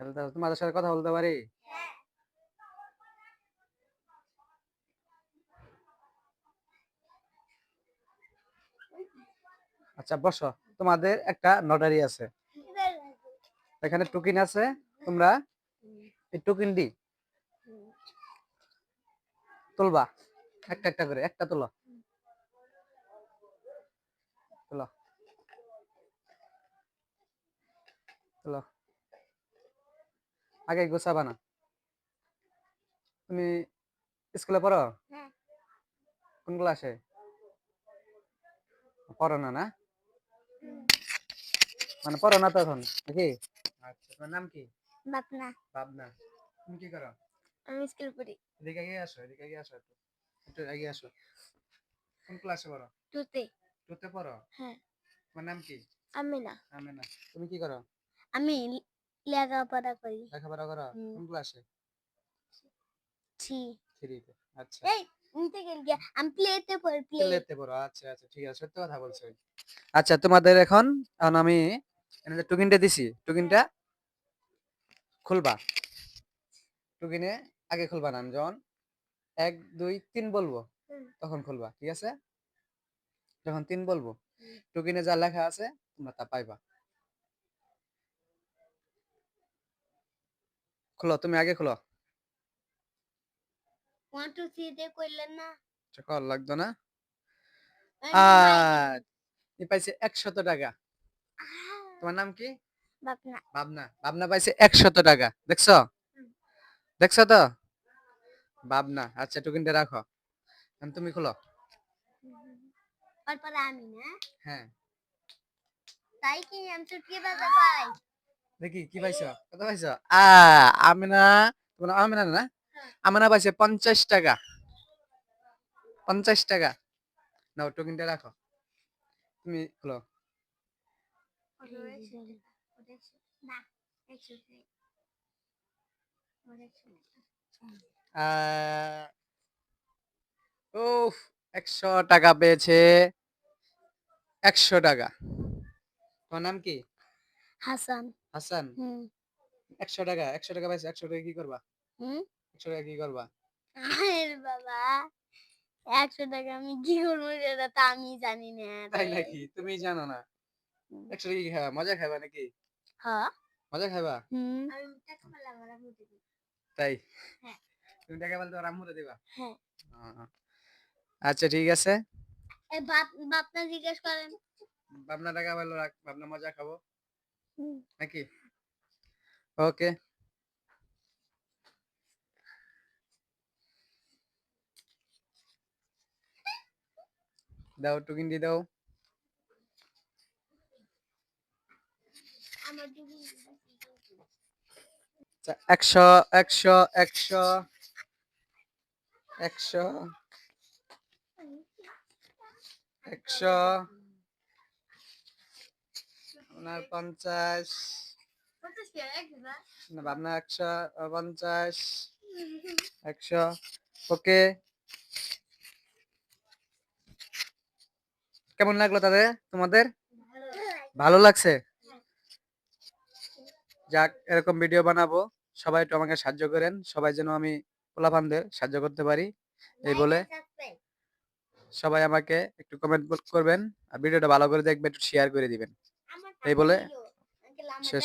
খেলতে। তোমাদের সাথে কথা বলতে পারি? আচ্ছা বসো। তোমাদের একটা নটারি আছে। এখানে টুকিন আছে। তোমরা এই টুকিন দি তুলবা। একটা একটা করে একটা তুলো। তুলো। আগে গোছাবা না। তুমি স্কুলে পড়ো? হ্যাঁ। কোন ক্লাসে? পড়ো না না? মানে পড়ো না তো এখন নাকি? আচ্ছা তোমার নাম কি? বাপনা ভাবনা। তুমি কি করো? আমি স্কুল পড়ি। এদিকে এগিয়ে আসো এদিকে এগিয়ে আসো একটু। এগিয়ে আসো। কোন ক্লাসে পড়ো? টুতে। টুতে পড়ো? হ্যাঁ। তোমার নাম কি? আমি না আমি না তুমি কি করো? আমি লেখাপড়া করি। লেখাপড়া করো। কোন ক্লাসে থ্রিতে আচ্ছা। এই নিতে গেল আমি প্লেতে পড়ি প্লেতে পড়ো। আচ্ছা আচ্ছা ঠিক আছে সত্যি কথা বলছো। আচ্ছা তোমাদের এখন এখন আমি টুকিনটা দিছি। টুকিনটা খুলবা। টুকিনে আগে খুলবা না যখন এক দুই তিন বলব তখন খুলবা ঠিক আছে? যখন তিন বলব টুকিনে যা লেখা আছে তোমরা তা পাইবা। খুলো তুমি আগে খুলো। ওয়ান টু থ্রি তে কইলেন না? আচ্ছা, কল লাগতো না? আর পাইছে একশত টাকা। তোমার নাম কি? বাপনা ভাবনা। ভাবনা পাইছে একশত টাকা দেখছ? দেখছ তো? ভাবনা আচ্ছা টুকিনটা রাখো। এখন তুমি খুলো। তারপরে আমি না? হ্যাঁ। তাই কি আমি চুটকি বাজা পাই? দেখি কি পাইছো? কত পাইছো? আ আমিনা তোমার আমিনা না? হ্যাঁ। আমিনা পাইছে পঞ্চাশ টাকা। পঞ্চাশ টাকা। নাও টুকিনটা রাখো। তুমি না একশো একশো টাকা পেয়েছে। একশো টাকা। তোমার নাম কি? হাসান। হাসান? হুম। একশো টাকা একশো টাকা পাইছে একশো টাকা কি করবা? হুম? একশো টাকা কি করবা? আরে বাবা একশো টাকা আমি কি করব সেটা তো আমি জানি না তাই নাকি? তুমি জানো না। একশো টাকা কি খাবা? মজা খাবা নাকি? হ্যাঁ। মজা খাবা? হুম। আমি টাকা পেলে আমার তাই? হ্যাঁ। তুমি টাকা ওর আম্মুরে দিবা? হ্যাঁ। আচ্ছা ঠিক আছে। এই বাপ বাপনা জিজ্ঞেস করেন। ভাবনা টাকা রাখ ভাবনা মজা খাব। নাকি ওকে দাও টুকিন দিয়ে দাও একশো একশো একশো একশো একশো আপনার পঞ্চাশ। কি একশো, পঞ্চাশ। একশো। ওকে। কেমন লাগল তাদের? তোমাদের? ভালো লাগছে? যাক, এরকম ভিডিও বানাবো। সবাই একটু আমাকে সাহায্য করেন। সবাই যেন আমি পোলাপানদের সাহায্য করতে পারি। এই বলে সবাই আমাকে একটু কমেন্ট করবেন। আর ভিডিওটা ভালো করে দেখবেন, একটু শেয়ার করে দিবেন। এই বলে শেষ